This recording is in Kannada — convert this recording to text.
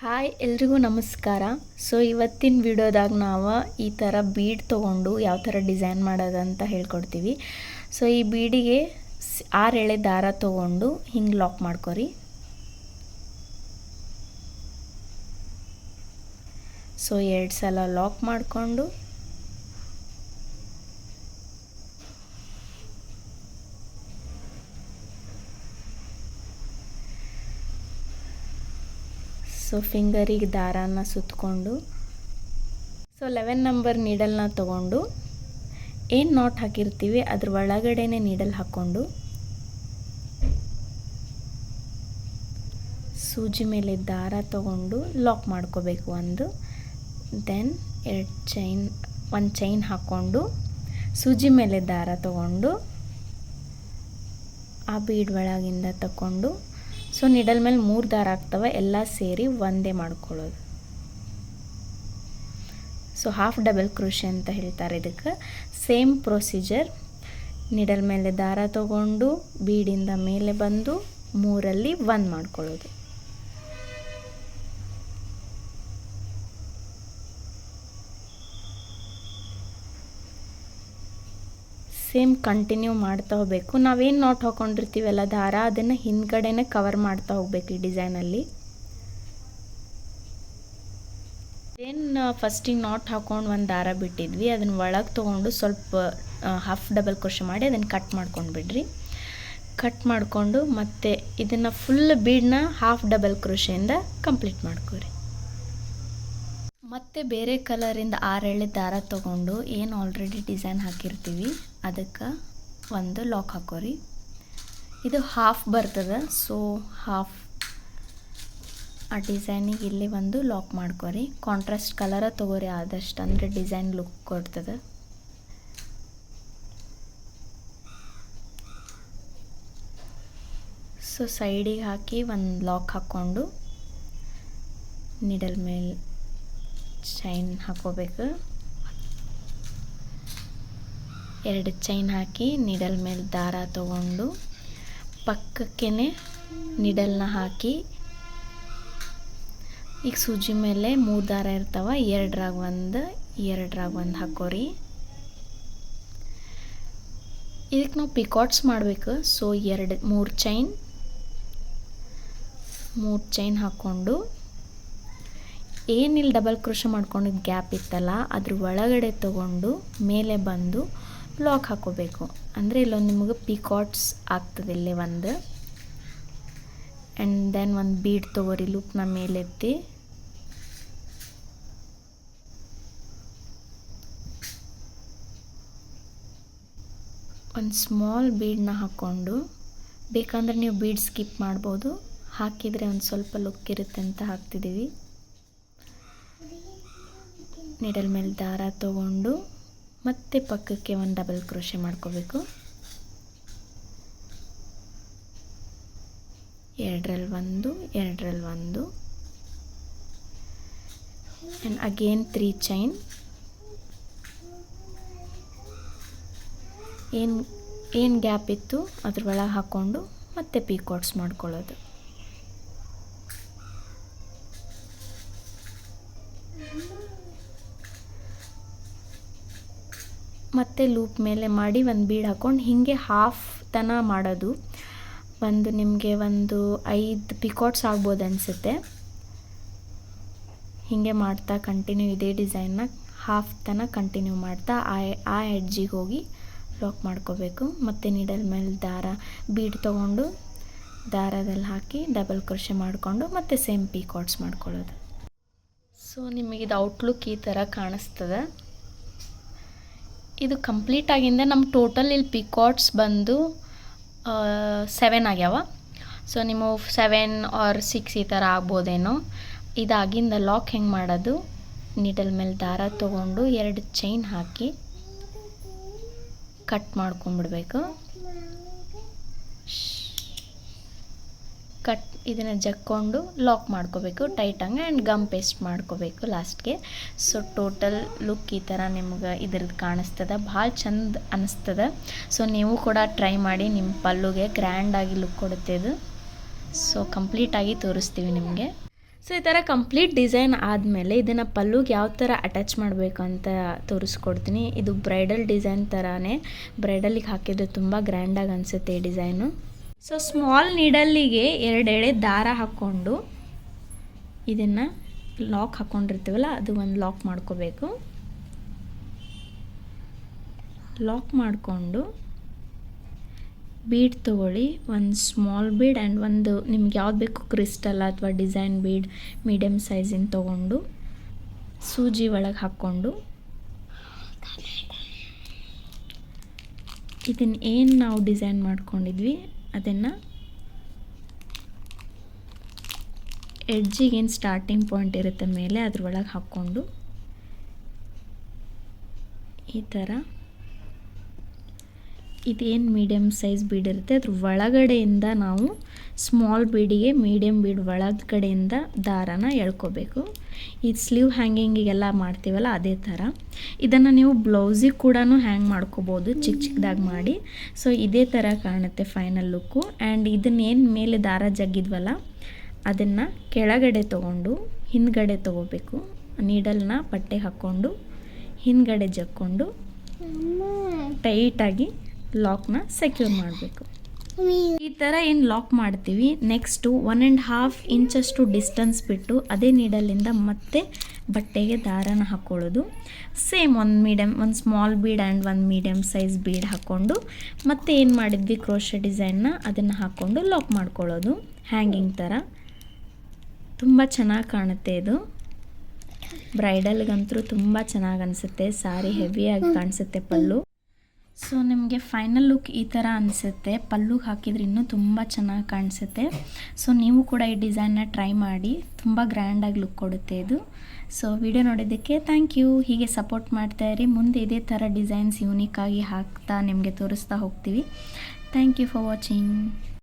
ಹಾಯ್, ಎಲ್ರಿಗೂ ನಮಸ್ಕಾರ. ಸೊ ಇವತ್ತಿನ ವಿಡಿಯೋದಾಗ ನಾವು ಈ ಥರ ಬೀಡ್ ತೊಗೊಂಡು ಯಾವ ಥರ ಡಿಸೈನ್ ಮಾಡೋದಂತ ಹೇಳ್ಕೊಡ್ತೀವಿ. ಸೊ ಈ ಬೀಡಿಗೆ ಆರು ಎಳೆ ದಾರ ತೊಗೊಂಡು ಹಿಂಗೆ ಲಾಕ್ ಮಾಡ್ಕೊರಿ. ಸೊ ಎರಡು ಸಲ ಲಾಕ್ ಮಾಡಿಕೊಂಡು ಸೊ ಫಿಂಗರಿಗೆ ದಾರಾನ ಸುತ್ತಕೊಂಡು ಸೊ ಲೆವೆನ್ ನಂಬರ್ ನೀಡಲ್ನ ತೊಗೊಂಡು, ಏನು ನಾಟ್ ಹಾಕಿರ್ತೀವಿ, ಅದ್ರ ಒಳಗಡೆನೆ ನೀಡಲ್ ಹಾಕ್ಕೊಂಡು ಸೂಜಿ ಮೇಲೆ ದಾರ ತಗೊಂಡು ಲಾಕ್ ಮಾಡ್ಕೋಬೇಕು ಒಂದು, ದೆನ್ ಎರಡು ಚೈನ್, ಒಂದು ಚೈನ್ ಹಾಕ್ಕೊಂಡು ಸೂಜಿ ಮೇಲೆ ದಾರ ತಗೊಂಡು, ಆ ಬೀಡ್ ಒಳಗಿಂದ ತಗೊಂಡು ಸೊ ನಿಡಲ್ ಮೇಲೆ ಮೂರು ದಾರ ಆಗ್ತವೆ, ಎಲ್ಲ ಸೇರಿ ಒಂದೇ ಮಾಡ್ಕೊಳ್ಳೋದು. ಸೊ ಹಾಫ್ ಡಬಲ್ ಕೃಷಿ ಅಂತ ಹೇಳ್ತಾರೆ ಇದಕ್ಕೆ. ಸೇಮ್ ಪ್ರೊಸೀಜರ್ ನಿಡಲ್ ಮೇಲೆ ದಾರ ತಗೊಂಡು, ಬೀಡಿಂದ ಮೇಲೆ ಬಂದು, ಮೂರಲ್ಲಿ ಒಂದು ಮಾಡ್ಕೊಳ್ಳೋದು. ಸೇಮ್ ಕಂಟಿನ್ಯೂ ಮಾಡ್ತಾ ಹೋಗಬೇಕು. ನಾವೇನು ನಾಟ್ ಹಾಕೊಂಡಿರ್ತೀವಲ್ಲ ದಾರ, ಅದನ್ನು ಹಿಂದ್ಗಡೆನೆ ಕವರ್ ಮಾಡ್ತಾ ಹೋಗ್ಬೇಕು ಈ ಡಿಸೈನಲ್ಲಿ ಏನು ಫಸ್ಟಿಗೆ ನಾಟ್ ಹಾಕೊಂಡು ಒಂದು ದಾರ ಬಿಟ್ಟಿದ್ವಿ. ಅದನ್ನು ಒಳಗೆ ತೊಗೊಂಡು ಸ್ವಲ್ಪ ಹಾಫ್ ಡಬಲ್ ಕ್ರೋಶ ಮಾಡಿ ಅದನ್ನು ಕಟ್ ಮಾಡ್ಕೊಂಡು ಬಿಡ್ರಿ. ಕಟ್ ಮಾಡಿಕೊಂಡು ಮತ್ತೆ ಇದನ್ನು ಫುಲ್ ಬೀಡನ್ನ ಹಾಫ್ ಡಬಲ್ ಕ್ರೋಶೆಯಿಂದ ಕಂಪ್ಲೀಟ್ ಮಾಡ್ಕೊರಿ. ಮತ್ತೆ ಬೇರೆ ಕಲರಿಂದ ಆರೆಳೆ ದಾರ ತೊಗೊಂಡು ಏನು ಆಲ್ರೆಡಿ ಡಿಸೈನ್ ಹಾಕಿರ್ತೀವಿ. ಅದಕ್ಕೆ ಒಂದು ಲಾಕ್ ಹಾಕೋರಿ. ಇದು ಹಾಫ್ ಬರ್ತದೆ ಸೊ ಹಾಫ್ ಆ ಡಿಸೈನಿಗೆ ಇಲ್ಲಿ ಒಂದು ಲಾಕ್ ಮಾಡ್ಕೊರಿ. ಕಾಂಟ್ರಾಸ್ಟ್ ಕಲರ ತೊಗೋರಿ ಆದಷ್ಟು, ಅಂದರೆ ಡಿಸೈನ್ ಲುಕ್ ಕೊಡ್ತದೆ. ಸೊ ಸೈಡಿಗೆ ಹಾಕಿ ಒಂದು ಲಾಕ್ ಹಾಕ್ಕೊಂಡು ನಿಡಲ್ ಮೇಲೆ ಚೈನ್ ಹಾಕೋಬೇಕು. ಎರಡು ಚೈನ್ ಹಾಕಿ ನಿಡಲ್ ಮೇಲೆ ದಾರ ತಗೊಂಡು ಪಕ್ಕಕ್ಕೆ ನಿಡಲ್ನ ಹಾಕಿ, ಈಗ ಸೂಜಿ ಮೇಲೆ ಮೂರು ದಾರ ಇರ್ತಾವ, ಎರಡ್ರಾಗ ಒಂದು ಎರಡ್ರಾಗ ಒಂದು ಹಾಕೋರಿ. ಇದಕ್ಕೆ ನಾವು ಪಿಕಾಟ್ಸ್ ಮಾಡಬೇಕು ಸೊ ಎರಡು, ಮೂರು ಚೈನ್ ಮೂರು ಚೈನ್ ಹಾಕ್ಕೊಂಡು ಏನಿಲ್ಲ ಡಬಲ್ ಕ್ರೋಶ ಮಾಡ್ಕೊಂಡಿದ್ದು ಗ್ಯಾಪ್ ಇತ್ತಲ್ಲ, ಅದ್ರ ಒಳಗಡೆ ತಗೊಂಡು, ಮೇಲೆ ಬಂದು ಲಾಕ್ ಹಾಕೋಬೇಕು. ಅಂದರೆ ಇಲ್ಲೊಂದು ನಿಮಗೆ ಪಿಕಾಟ್ಸ್ ಆಗ್ತದೆ ಇಲ್ಲಿ ಒಂದು. ಆ್ಯಂಡ್ ದೆನ್ ಒಂದು ಬೀಡ್ ತೊಗೋರಿ ಲೂಪ್ನ ಮೇಲೆತ್ತಿ ಒಂದು ಸ್ಮಾಲ್ ಬೀಡನ್ನ ಹಾಕ್ಕೊಂಡು ಬೇಕಂದ್ರೆ ನೀವು ಬೀಡ್ ಸ್ಕಿಪ್ ಮಾಡ್ಬೋದು. ಹಾಕಿದರೆ ಒಂದು ಸ್ವಲ್ಪ ಲುಕ್ ಇರುತ್ತೆ ಅಂತ ಹಾಕ್ತಿದ್ದೀವಿ ನಿಡಲ್ ಮೇಲೆ ದಾರ ತಗೊಂಡು. ಮತ್ತೆ ಪಕ್ಕಕ್ಕೆ ಒಂದು ಡಬಲ್ ಕ್ರೋಶೆ ಮಾಡ್ಕೋಬೇಕು. ಎರಡರಲ್ಲಿ ಒಂದು ಎರಡರಲ್ಲಿ ಒಂದು. ಆ್ಯಂಡ್ ಅಗೇನ್ ತ್ರೀ ಚೈನ್ ಏನು ಏನು ಗ್ಯಾಪ್ ಇತ್ತು ಅದ್ರ ಒಳಗೆ ಹಾಕ್ಕೊಂಡು ಮತ್ತೆ ಪೀಕೋಟ್ಸ್ ಮಾಡ್ಕೊಳ್ಳೋದು. ಮತ್ತೆ ಲೂಪ್ ಮೇಲೆ ಮಾಡಿ ಒಂದು ಬೀಡ್ ಹಾಕ್ಕೊಂಡು ಹೀಗೆ ಹಾಫ್ ತನ ಮಾಡೋದು. ಒಂದು ನಿಮಗೆ ಒಂದು ಐದು ಪಿಕಾಟ್ಸ್ ಆಗ್ಬೋದು ಅನಿಸುತ್ತೆ. ಹೀಗೆ ಮಾಡ್ತಾ ಕಂಟಿನ್ಯೂ ಇದೇ ಡಿಸೈನ್ನ ಹಾಫ್ ತನ ಕಂಟಿನ್ಯೂ ಮಾಡ್ತಾ ಆ ಆ ಎಡ್ಜಿಗೆ ಹೋಗಿ ಲಾಕ್ ಮಾಡ್ಕೋಬೇಕು. ಮತ್ತು ನೀಡಲ್ ಮೇಲೆ ದಾರ ಬೀಡ್ ತೊಗೊಂಡು ದಾರದಲ್ಲಿ ಹಾಕಿ ಡಬಲ್ ಕೃಷಿ ಮಾಡಿಕೊಂಡು ಮತ್ತು ಸೇಮ್ ಪಿಕಾಟ್ಸ್ ಮಾಡ್ಕೊಳ್ಳೋದು. ಸೊ ನಿಮಗಿದು ಔಟ್ಲುಕ್ ಈ ಥರ ಕಾಣಿಸ್ತದೆ. ಇದು ಕಂಪ್ಲೀಟ್ ಆಗಿಂದ ನಮ್ಮ ಟೋಟಲ್ ಇಲ್ಲಿ ಪಿಕಾಟ್ಸ್ ಬಂದು ಸೆವೆನ್ ಆಗ್ಯಾವ. ಸೊ ನಿಮ್ಮ ಸೆವೆನ್ ಆರ್ ಸಿಕ್ಸ್ ಈ ಥರ ಆಗ್ಬೋದೇನೋ. ಇದಾಗಿಂದ ಲಾಕ್ ಹೆಂಗೆ ಮಾಡೋದು? ನೀಡಲ್ ಮೇಲೆ ದಾರ ತೊಗೊಂಡು ಎರಡು ಚೈನ್ ಹಾಕಿ ಕಟ್ ಮಾಡ್ಕೊಂಬಿಡ್ಬೇಕು ಕಟ್ ಇದನ್ನು ಜಕ್ಕೊಂಡು ಲಾಕ್ ಮಾಡ್ಕೋಬೇಕು ಟೈಟಂಗೆ ಆ್ಯಂಡ್ ಗಮ್ ಪೇಸ್ಟ್ ಮಾಡ್ಕೋಬೇಕು ಲಾಸ್ಟ್ಗೆ ಸೊ ಟೋಟಲ್ ಲುಕ್ ಈ ಥರ ನಿಮ್ಗೆ ಇದ್ರದ್ದು ಕಾಣಿಸ್ತದೆ, ಭಾಳ ಚಂದ ಅನ್ನಿಸ್ತದೆ ಸೊ ನೀವು ಕೂಡ ಟ್ರೈ ಮಾಡಿ ನಿಮ್ಮ ಪಲ್ಲುಗೆ ಗ್ರ್ಯಾಂಡಾಗಿ ಲುಕ್ ಕೊಡುತ್ತೆ ಇದು. ಸೊ ಕಂಪ್ಲೀಟಾಗಿ ತೋರಿಸ್ತೀವಿ ನಿಮಗೆ. ಸೊ ಈ ಥರ ಕಂಪ್ಲೀಟ್ ಡಿಸೈನ್ ಆದಮೇಲೆ ಇದನ್ನು ಪಲ್ಲುಗೆ ಯಾವ ಥರ ಅಟ್ಯಾಚ್ ಮಾಡಬೇಕು ಅಂತ ತೋರಿಸ್ಕೊಡ್ತೀನಿ. ಇದು ಬ್ರೈಡಲ್ ಡಿಸೈನ್ ಥರನೇ ಬ್ರೈಡಲಿಗೆ ಹಾಕಿದ್ರೆ ತುಂಬ ಗ್ರ್ಯಾಂಡಾಗಿ ಅನಿಸುತ್ತೆ ಈ ಡಿಸೈನು ಸೊ ಸ್ಮಾಲ್ ನೀಡಲ್ಲಿಗೆ ಎರಡೆಳೆ ದಾರ ಹಾಕ್ಕೊಂಡು ಇದನ್ನು ಲಾಕ್ ಹಾಕ್ಕೊಂಡಿರ್ತೀವಲ್ಲ ಅದು ಒಂದು ಲಾಕ್ ಮಾಡ್ಕೋಬೇಕು. ಲಾಕ್ ಮಾಡಿಕೊಂಡು ಬೀಡ್ ತೊಗೊಳ್ಳಿ. ಒಂದು ಸ್ಮಾಲ್ ಬೀಡ್ ಆ್ಯಂಡ್ ಒಂದು ನಿಮ್ಗೆ ಯಾವ್ದು ಬೇಕು ಕ್ರಿಸ್ಟಲ್ ಅಥವಾ ಡಿಸೈನ್ ಬೀಡ್ ಮೀಡಿಯಮ್ ಸೈಜಿನ ತೊಗೊಂಡು ಸೂಜಿ ಒಳಗೆ ಹಾಕ್ಕೊಂಡು ಇದನ್ನು ಏನು ನಾವು ಡಿಸೈನ್ ಮಾಡ್ಕೊಂಡಿದ್ವಿ? ಅದನ್ನು ಎಡ್ಜಿಗೇನು ಸ್ಟಾರ್ಟಿಂಗ್ ಪಾಯಿಂಟ್ ಇರುತ್ತೆ ಮೇಲೆ ಅದ್ರೊಳಗೆ ಹಾಕ್ಕೊಂಡು ಈ ಥರ ಇದೇನು ಮೀಡಿಯಮ್ ಸೈಜ್ ಬೀಡ್ ಇರುತ್ತೆ ಅದ್ರ ಒಳಗಡೆಯಿಂದ ನಾವು ಸ್ಮಾಲ್ ಬೀಡಿಗೆ ಮೀಡಿಯಮ್ ಬೀಡ್ ಒಳಗಡೆಯಿಂದ ದಾರನ ಎಳ್ಕೋಬೇಕು. ಈ ಸ್ಲೀವ್ ಹ್ಯಾಂಗಿಂಗಿಗೆಲ್ಲ ಮಾಡ್ತೀವಲ್ಲ ಅದೇ ಥರ ಇದನ್ನು ನೀವು ಬ್ಲೌಸಿಗೆ ಕೂಡ ಹ್ಯಾಂಗ್ ಮಾಡ್ಕೋಬೋದು ಚಿಕ್ಕ ಚಿಕ್ಕದಾಗಿ ಮಾಡಿ. ಸೊ ಇದೇ ಥರ ಕಾಣುತ್ತೆ ಫೈನಲ್ ಲುಕ್ಕು ಆ್ಯಂಡ್ ಇದನ್ನೇನು ಮೇಲೆ ದಾರ ಜಗ್ಗಿದ್ವಲ್ಲ ಅದನ್ನು ಕೆಳಗಡೆ ತೊಗೊಂಡು ಹಿಂದ್ಗಡೆ ತೊಗೋಬೇಕು. ನೀಡಲ್ನ ಬಟ್ಟೆ ಹಾಕ್ಕೊಂಡು ಹಿಂದ್ಗಡೆ ಜಕ್ಕೊಂಡು ಟೈಟಾಗಿ ಲಾಕ್ನ ಸೆಕ್ಯೂರ್ ಮಾಡಬೇಕು. ಈ ಥರ ಏನು ಲಾಕ್ ಮಾಡ್ತೀವಿ? ನೆಕ್ಸ್ಟು ಒನ್ ಆ್ಯಂಡ್ ಹಾಫ್ ಇಂಚಷ್ಟು ಡಿಸ್ಟೆನ್ಸ್ ಬಿಟ್ಟು ಅದೇ ನೀಡಲಿಂದ ಮತ್ತೆ ಬಟ್ಟೆಗೆ ದಾರನ ಹಾಕ್ಕೊಳ್ಳೋದು ಸೇಮ್ ಒಂದು ಮೀಡಿಯಮ್ ಒಂದು ಸ್ಮಾಲ್ ಬೀಡ್ ಆ್ಯಂಡ್ ಒಂದು ಮೀಡಿಯಮ್ ಸೈಜ್ ಬೀಡ್ ಹಾಕ್ಕೊಂಡು ಮತ್ತೆ ಏನು ಮಾಡಿದ್ವಿ? ಕ್ರೋಶ ಡಿಸೈನ್ನ ಅದನ್ನು ಹಾಕ್ಕೊಂಡು ಲಾಕ್ ಮಾಡ್ಕೊಳ್ಳೋದು. ಹ್ಯಾಂಗಿಂಗ್ ಥರ ತುಂಬ ಚೆನ್ನಾಗಿ ಕಾಣುತ್ತೆ ಇದು. ಬ್ರೈಡಲ್ಗಂತೂ ತುಂಬ ಚೆನ್ನಾಗಿ ಅನಿಸುತ್ತೆ. ಸಾರಿ ಹೆವಿಯಾಗಿ ಕಾಣಿಸುತ್ತೆ ಪಲ್ಲು. ಸೊ ನಿಮಗೆ ಫೈನಲ್ ಲುಕ್ ಈ ಥರ ಅನಿಸುತ್ತೆ. ಪಲ್ಲು ಹಾಕಿದ್ರೆ ಇನ್ನೂ ತುಂಬ ಚೆನ್ನಾಗಿ ಕಾಣಿಸುತ್ತೆ. ಸೊ ನೀವು ಕೂಡ ಈ ಡಿಸೈನ್ನ ಟ್ರೈ ಮಾಡಿ. ತುಂಬ ಗ್ರ್ಯಾಂಡಾಗಿ ಲುಕ್ ಕೊಡುತ್ತೆ ಇದು. ಸೊ ವಿಡಿಯೋ ನೋಡಿದ್ದಕ್ಕೆ ಥ್ಯಾಂಕ್ ಯು ಹೀಗೆ ಸಪೋರ್ಟ್ ಮಾಡ್ತಾ ಇರಿ. ಮುಂದೆ ಇದೇ ಥರ ಡಿಸೈನ್ಸ್ ಯೂನಿಕ್ ಆಗಿ ಹಾಕ್ತಾ ನಿಮಗೆ ತೋರಿಸ್ತಾ ಹೋಗ್ತೀವಿ. Thank you for watching